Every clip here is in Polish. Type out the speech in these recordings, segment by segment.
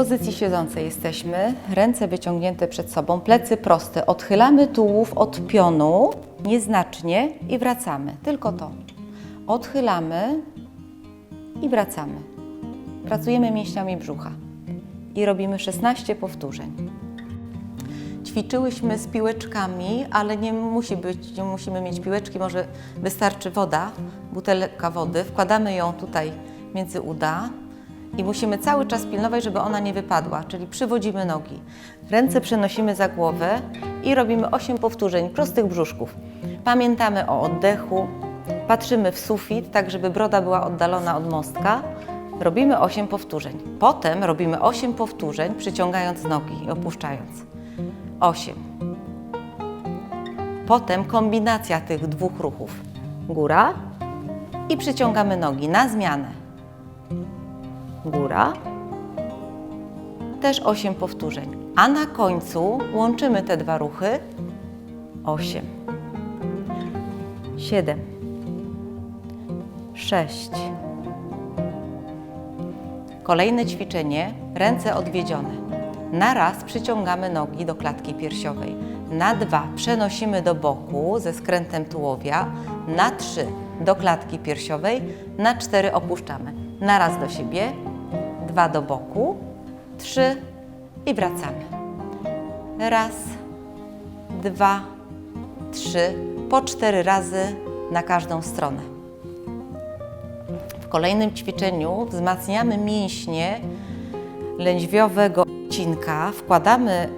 pozycji siedzącej jesteśmy, ręce wyciągnięte przed sobą, plecy proste. Odchylamy tułów od pionu nieznacznie i wracamy. Tylko to. Odchylamy i wracamy. Pracujemy mięśniami brzucha i robimy 16 powtórzeń. Ćwiczyłyśmy z piłeczkami, ale nie musi być, nie musimy mieć piłeczki, może wystarczy woda, butelka wody. Wkładamy ją tutaj między uda i musimy cały czas pilnować, żeby ona nie wypadła, czyli przywodzimy nogi. Ręce przenosimy za głowę i robimy 8 powtórzeń prostych brzuszków. Pamiętamy o oddechu, patrzymy w sufit, tak żeby broda była oddalona od mostka. Robimy 8 powtórzeń. Potem robimy 8 powtórzeń, przyciągając nogi i opuszczając. 8. Potem kombinacja tych dwóch ruchów. Góra i przyciągamy nogi na zmianę. Góra. Też 8 powtórzeń. A na końcu łączymy te dwa ruchy. 8. 7. 6. Kolejne ćwiczenie, ręce odwiedzione. Na raz przyciągamy nogi do klatki piersiowej. Na dwa przenosimy do boku ze skrętem tułowia. Na trzy do klatki piersiowej. Na cztery opuszczamy. Na raz do siebie, dwa do boku, trzy i wracamy. Raz, dwa, trzy, po cztery razy na każdą stronę. W kolejnym ćwiczeniu wzmacniamy mięśnie lędźwiowego odcinka. Wkładamy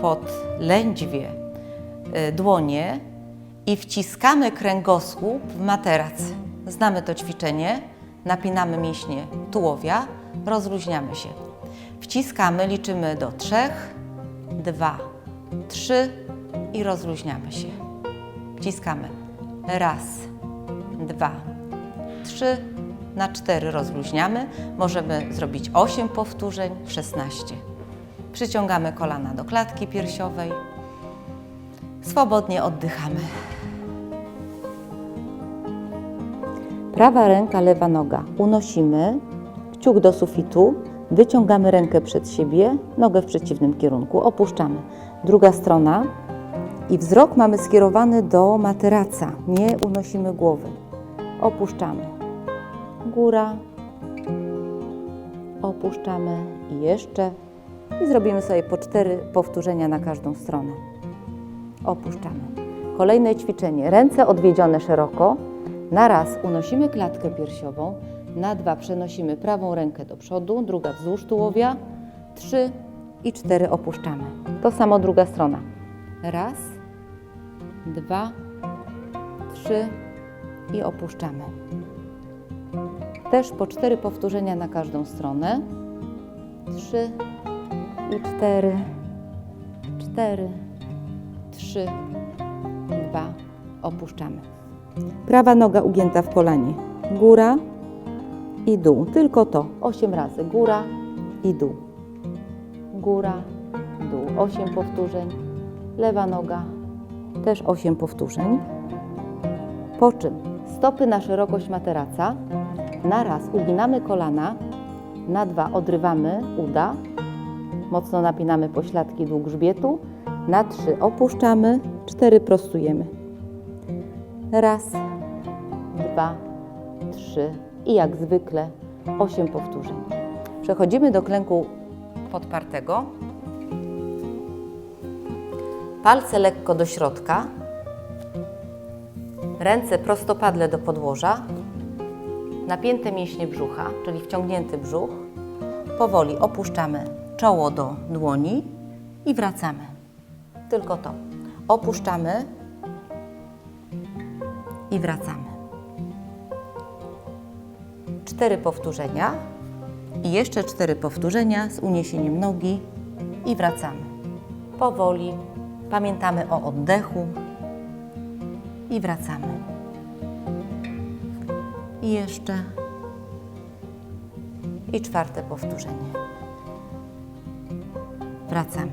pod lędźwie y, dłonie i wciskamy kręgosłup w materac. Znamy to ćwiczenie. Napinamy mięśnie tułowia, rozluźniamy się. Wciskamy, liczymy do trzech, dwa, trzy i rozluźniamy się. Wciskamy. Raz, dwa, trzy, na cztery rozluźniamy. Możemy zrobić 8 powtórzeń, 16. Przyciągamy kolana do klatki piersiowej. Swobodnie oddychamy. Prawa ręka, lewa noga. Unosimy kciuk do sufitu, wyciągamy rękę przed siebie, nogę w przeciwnym kierunku, opuszczamy. Druga strona i wzrok mamy skierowany do materaca. Nie unosimy głowy. Opuszczamy. Góra. Opuszczamy i jeszcze. I zrobimy sobie po cztery powtórzenia na każdą stronę. Opuszczamy. Kolejne ćwiczenie. Ręce odwiedzione szeroko. Na raz unosimy klatkę piersiową. Na dwa przenosimy prawą rękę do przodu, druga wzdłuż tułowia. Trzy i cztery opuszczamy. To samo druga strona. Raz, dwa, trzy i opuszczamy. Też po cztery powtórzenia na każdą stronę. Trzy i cztery, cztery, trzy, dwa, opuszczamy. Prawa noga ugięta w kolanie. Góra i dół. Tylko to. Osiem razy. Góra i dół. Góra, dół. Osiem powtórzeń. Lewa noga. Też osiem powtórzeń. Po czym stopy na szerokość materaca. Na raz uginamy kolana. Na dwa odrywamy uda. Mocno napinamy pośladki dół grzbietu. Na trzy opuszczamy. Cztery prostujemy. Raz, dwa, trzy i jak zwykle osiem powtórzeń. Przechodzimy do klęku podpartego. Palce lekko do środka. Ręce prostopadle do podłoża. Napięte mięśnie brzucha, czyli wciągnięty brzuch. Powoli opuszczamy czoło do dłoni i wracamy. Tylko to. Opuszczamy i wracamy. Cztery powtórzenia i jeszcze cztery powtórzenia z uniesieniem nogi i wracamy. Powoli pamiętamy o oddechu i wracamy. I jeszcze i czwarte powtórzenie. Wracamy.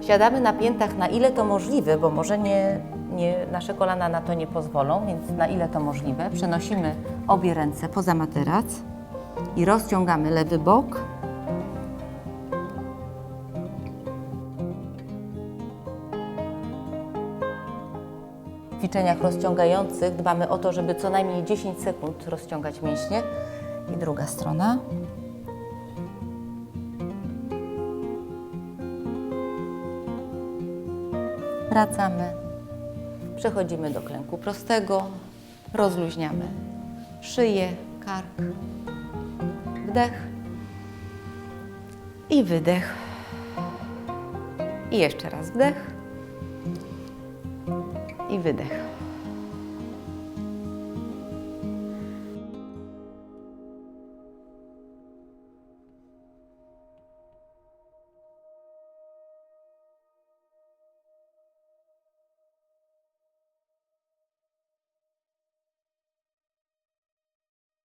Siadamy na piętach na ile to możliwe, bo może nie, nie, nasze kolana na to nie pozwolą, więc na ile to możliwe, przenosimy obie ręce poza materac i rozciągamy lewy bok. W ćwiczeniach rozciągających dbamy o to, żeby co najmniej 10 sekund rozciągać mięśnie. I druga strona. Wracamy Przechodzimy do klęku prostego. Rozluźniamy szyję, kark. Wdech i wydech. I jeszcze raz wdech i wydech.